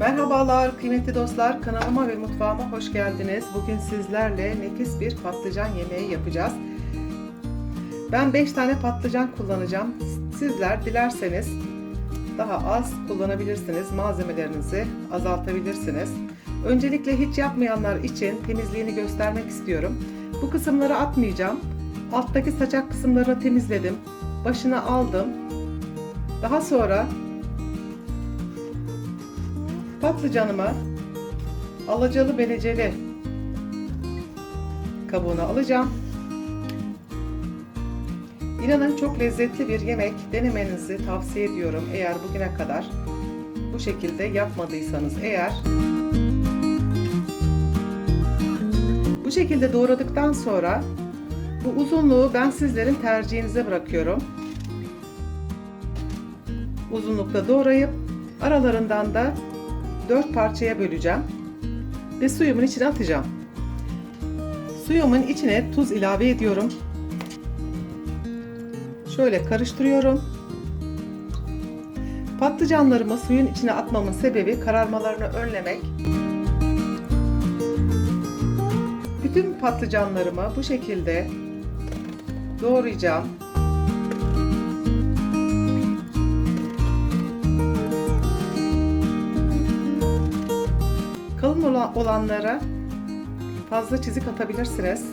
Merhabalar kıymetli dostlar kanalıma ve mutfağıma hoş geldiniz. Bugün sizlerle nefis bir patlıcan yemeği yapacağız. Ben 5 tane patlıcan kullanacağım. Sizler dilerseniz daha az kullanabilirsiniz. Malzemelerinizi azaltabilirsiniz. Öncelikle hiç yapmayanlar için temizliğini göstermek istiyorum. Bu kısımları atmayacağım. Alttaki saçak kısımlarını temizledim. Başını aldım. Daha sonra patlıcanımı alacalı beleceli kabuğuna alacağım. İnanın çok lezzetli bir yemek denemenizi tavsiye ediyorum eğer bugüne kadar bu şekilde yapmadıysanız eğer bu şekilde doğradıktan sonra bu uzunluğu ben sizlerin tercihinize bırakıyorum. Uzunlukta doğrayıp aralarından da 4 parçaya böleceğim ve suyumun içine atacağım. Suyumun içine tuz ilave ediyorum. Şöyle karıştırıyorum. Patlıcanlarımı suyun içine atmamın sebebi kararmalarını önlemek. Bütün patlıcanlarımı bu şekilde doğrayacağım. Kalın olanlara fazla çizik atabilirsiniz.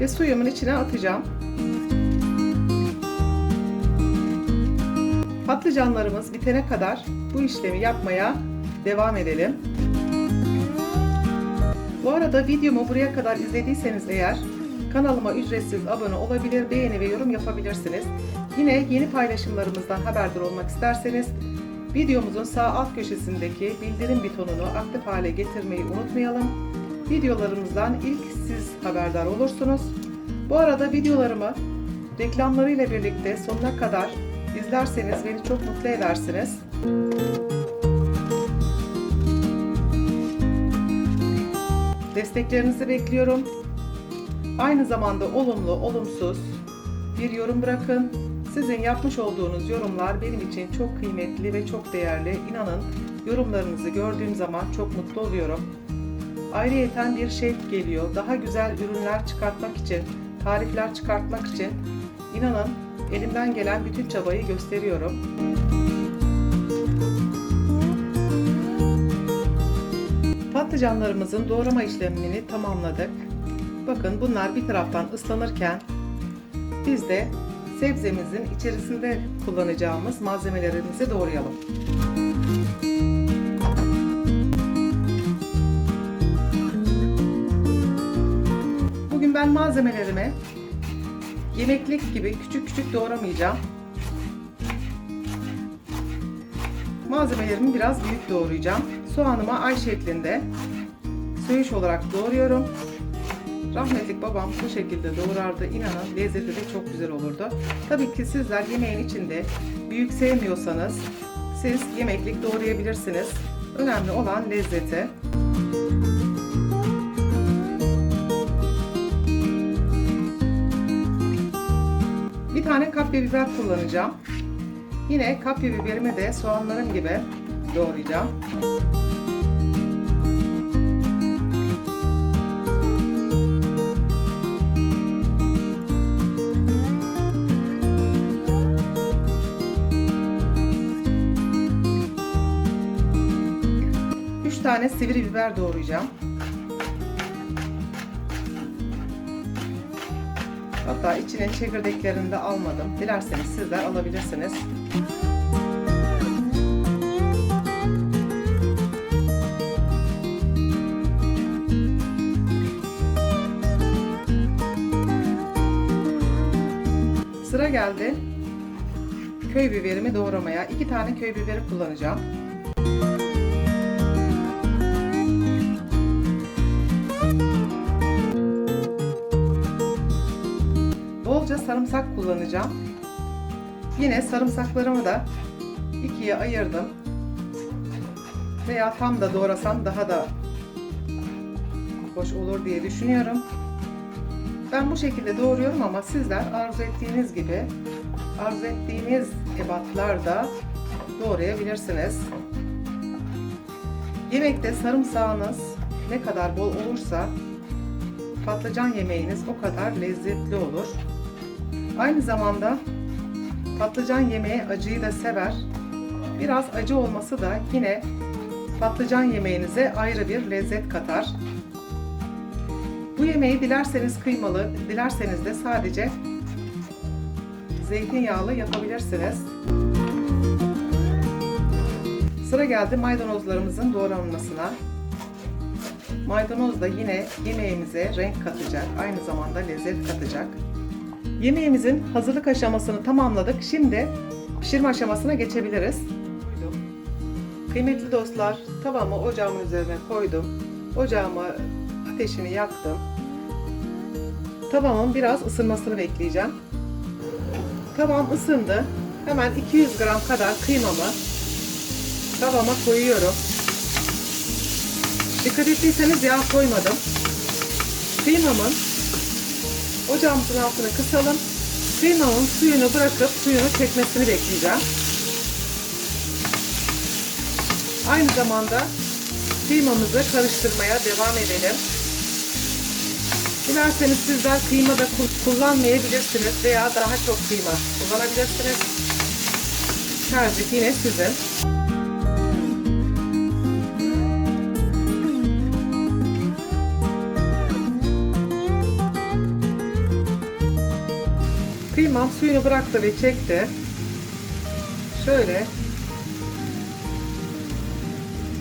Ve suyumun içine atacağım. Patlıcanlarımız bitene kadar bu işlemi yapmaya devam edelim. Bu arada videomu buraya kadar izlediyseniz eğer kanalıma ücretsiz abone olabilir, beğeni ve yorum yapabilirsiniz. Yine yeni paylaşımlarımızdan haberdar olmak isterseniz videomuzun sağ alt köşesindeki bildirim butonunu aktif hale getirmeyi unutmayalım. Videolarımızdan ilk siz haberdar olursunuz. Bu arada videolarımı reklamlarıyla birlikte sonuna kadar izlerseniz beni çok mutlu edersiniz. Desteklerinizi bekliyorum. Aynı zamanda olumlu, olumsuz bir yorum bırakın. Sizin yapmış olduğunuz yorumlar benim için çok kıymetli ve çok değerli. İnanın yorumlarınızı gördüğüm zaman çok mutlu oluyorum. Ayrıyeten bir şevk geliyor. Daha güzel ürünler çıkartmak için, tarifler çıkartmak için inanın elimden gelen bütün çabayı gösteriyorum. Patlıcanlarımızın doğrama işlemini tamamladık. Bakın bunlar bir taraftan ıslanırken biz de sebzemizin içerisinde kullanacağımız malzemelerimizi doğrayalım. Bugün ben malzemelerimi yemeklik gibi küçük küçük doğramayacağım. Malzemelerimi biraz büyük doğrayacağım. Soğanımı ay şeklinde söğüş olarak doğruyorum. Rahmetlik babam bu şekilde doğrardı. İnanın lezzeti de çok güzel olurdu. Tabii ki sizler yemeğin içinde büyük sevmiyorsanız siz yemeklik doğrayabilirsiniz. Önemli olan lezzeti. Bir tane kapya biber kullanacağım. Yine kapya biberimi de soğanlarım gibi doğrayacağım. Tane sivri biber doğrayacağım. Hatta içinin çekirdeklerini de almadım. Dilerseniz sizler alabilirsiniz. Sıra geldi köy biberimi doğramaya. İki tane köy biberi kullanacağım. Sarımsak kullanacağım. Yine sarımsaklarımı da ikiye ayırdım. Veya tam da doğrasam daha da hoş olur diye düşünüyorum. Ben bu şekilde doğruyorum ama sizler arzu ettiğiniz gibi arzu ettiğiniz ebatlarda doğrayabilirsiniz. Yemekte sarımsağınız ne kadar bol olursa patlıcan yemeğiniz o kadar lezzetli olur. Aynı zamanda patlıcan yemeği acıyı da sever. Biraz acı olması da yine patlıcan yemeğinize ayrı bir lezzet katar. Bu yemeği dilerseniz kıymalı, dilerseniz de sadece zeytinyağlı yapabilirsiniz. Sıra geldi maydanozlarımızın doğranmasına. Maydanoz da yine yemeğimize renk katacak, aynı zamanda lezzet katacak. Yemeğimizin hazırlık aşamasını tamamladık. Şimdi pişirme aşamasına geçebiliriz. Kıymetli dostlar, tavamı ocağımın üzerine koydum. Ocağımı ateşini yaktım. Tavamın biraz ısınmasını bekleyeceğim. Tavam ısındı. Hemen 200 gram kadar kıymamı tavama koyuyorum. Dikkat ettiyseniz yağ koymadım. Kıymamın ocağımızın altını kısalım. Kıymamın suyunu bırakıp suyunu çekmesini bekleyeceğim. Aynı zamanda kıymamızı karıştırmaya devam edelim. Dilerseniz sizler kıyma da kullanmayabilirsiniz veya daha çok kıyma kullanabilirsiniz. Tercih yine sizin. Kıymam suyunu bıraktı ve çekti. Şöyle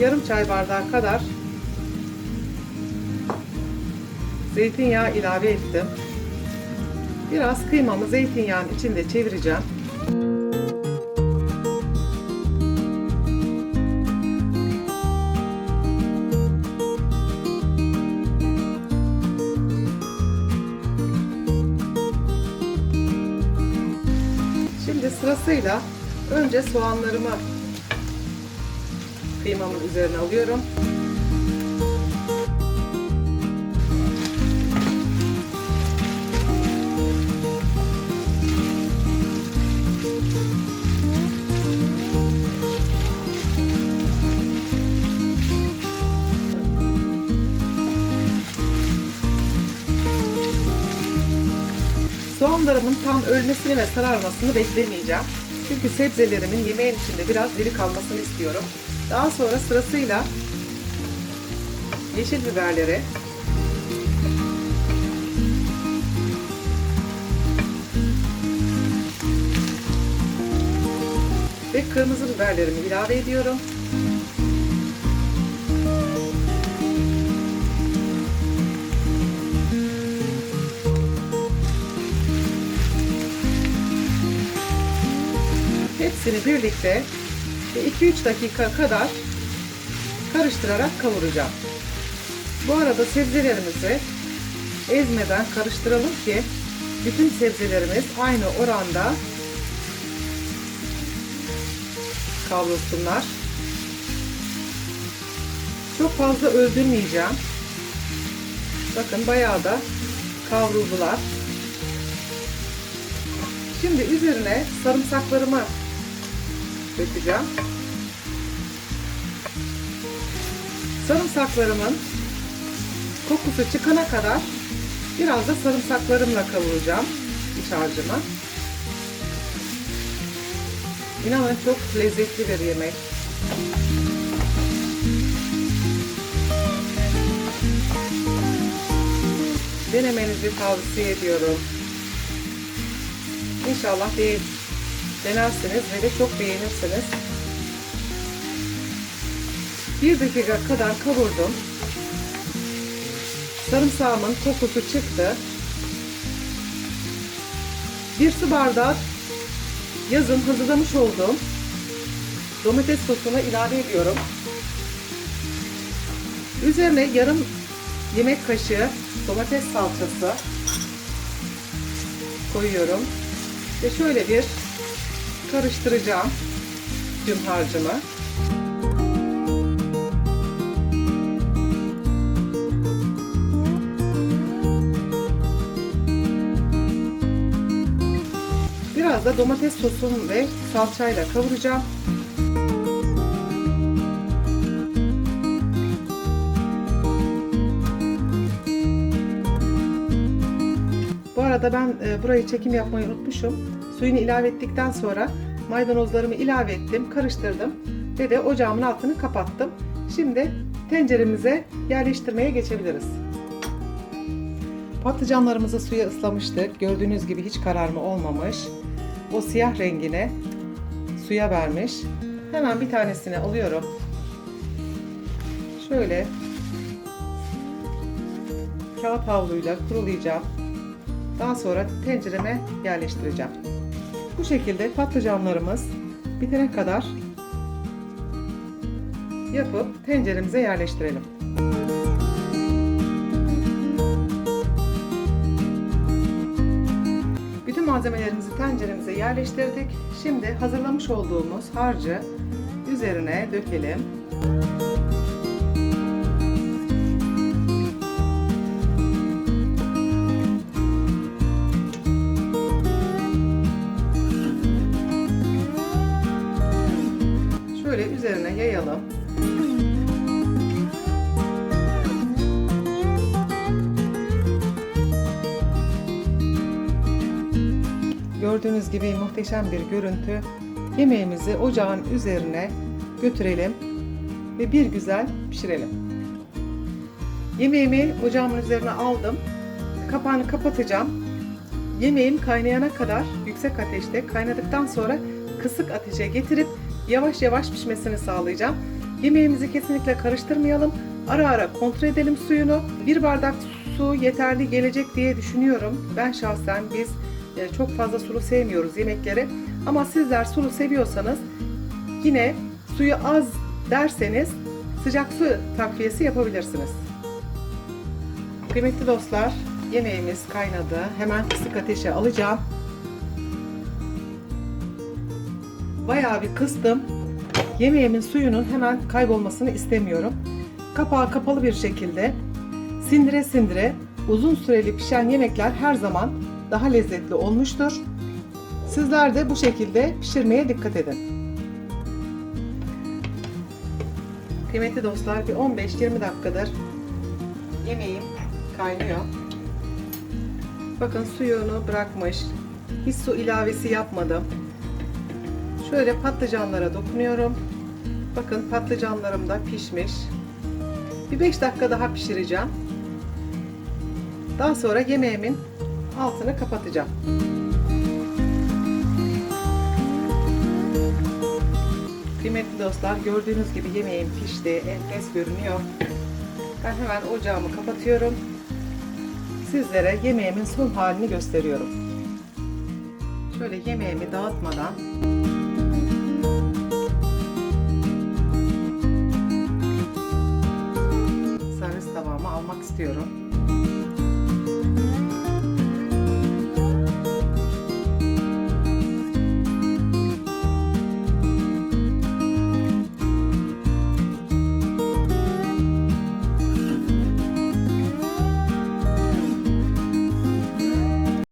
yarım çay bardağı kadar zeytinyağı ilave ettim. Biraz kıymamı zeytinyağının içinde çevireceğim. Sırasıyla önce soğanlarımı kıymamın üzerine alıyorum. Soğanlarımın tam ölmesini ve sararmasını beklemeyeceğim. Çünkü sebzelerimin yemeğin içinde biraz diri kalmasını istiyorum. Daha sonra sırasıyla yeşil biberleri, ve kırmızı biberlerimi ilave ediyorum. Hepsini birlikte 2-3 dakika kadar karıştırarak kavuracağım. Bu arada sebzelerimizi ezmeden karıştıralım ki bütün sebzelerimiz aynı oranda kavrulsunlar. Çok fazla öldürmeyeceğim. Bakın bayağı da kavruldular. Şimdi üzerine sarımsaklarımı dökeceğim. Sarımsaklarımın kokusu çıkana kadar biraz da sarımsaklarımla kavuracağım iç harcımı. İnanın çok lezzetli bir yemek. Denemenizi tavsiye ediyorum. İnşallah bir denersiniz ve de çok beğenirsiniz. Bir dakika kadar kavurdum. Sarımsağımın kokusu çıktı. Bir su bardağı yazın hazırlamış olduğum domates sosunu ilave ediyorum. Üzerine yarım yemek kaşığı domates salçası koyuyorum. Ve şöyle bir karıştıracağım tüm harcımı. Biraz da domates sosum ve salçayla kavuracağım. Bu arada ben e, burayı çekim yapmayı unutmuşum. Suyunu ilave ettikten sonra maydanozlarımı ilave ettim, karıştırdım ve de ocağımın altını kapattım. Şimdi tenceremize yerleştirmeye geçebiliriz. Patlıcanlarımızı suya ıslamıştık. Gördüğünüz gibi hiç kararma olmamış. O siyah rengine suya vermiş. Hemen bir tanesini alıyorum. Şöyle kağıt havluyla kurulayacağım. Daha sonra tencereme yerleştireceğim. Bu şekilde patlıcanlarımız bitene kadar yapıp tenceremize yerleştirelim. Bütün malzemelerimizi tenceremize yerleştirdik. Şimdi hazırlamış olduğumuz harcı üzerine dökelim. Gördüğünüz gibi muhteşem bir görüntü. Yemeğimizi ocağın üzerine götürelim ve bir güzel pişirelim. Yemeğimi ocağımın üzerine aldım. Kapağını kapatacağım. Yemeğim kaynayana kadar yüksek ateşte kaynadıktan sonra kısık ateşe getirip yavaş yavaş pişmesini sağlayacağım. Yemeğimizi kesinlikle karıştırmayalım. Ara ara kontrol edelim suyunu. Bir bardak su yeterli gelecek diye düşünüyorum. Ben şahsen biz e, çok fazla sulu sevmiyoruz yemekleri. Ama sizler sulu seviyorsanız yine suyu az derseniz sıcak su takviyesi yapabilirsiniz. Kıymetli dostlar, yemeğimiz kaynadı. Hemen kısık ateşe alacağım. Bayağı bir kıstım. Yemeğimin suyunun hemen kaybolmasını istemiyorum. Kapağı kapalı bir şekilde sindire sindire uzun süreli pişen yemekler her zaman daha lezzetli olmuştur. Sizler de bu şekilde pişirmeye dikkat edin. Kıymetli dostlar bir 15-20 dakikadır yemeğim kaynıyor. Bakın suyunu bırakmış. Hiç su ilavesi yapmadım. Şöyle patlıcanlara dokunuyorum. Bakın patlıcanlarım da pişmiş. Bir 5 dakika daha pişireceğim. Daha sonra yemeğimin altını kapatacağım. Kıymetli dostlar gördüğünüz gibi yemeğim pişti. Enfes görünüyor. Ben hemen ocağımı kapatıyorum. Sizlere yemeğimin son halini gösteriyorum. Şöyle yemeğimi dağıtmadan servis tabağıma almak istiyorum.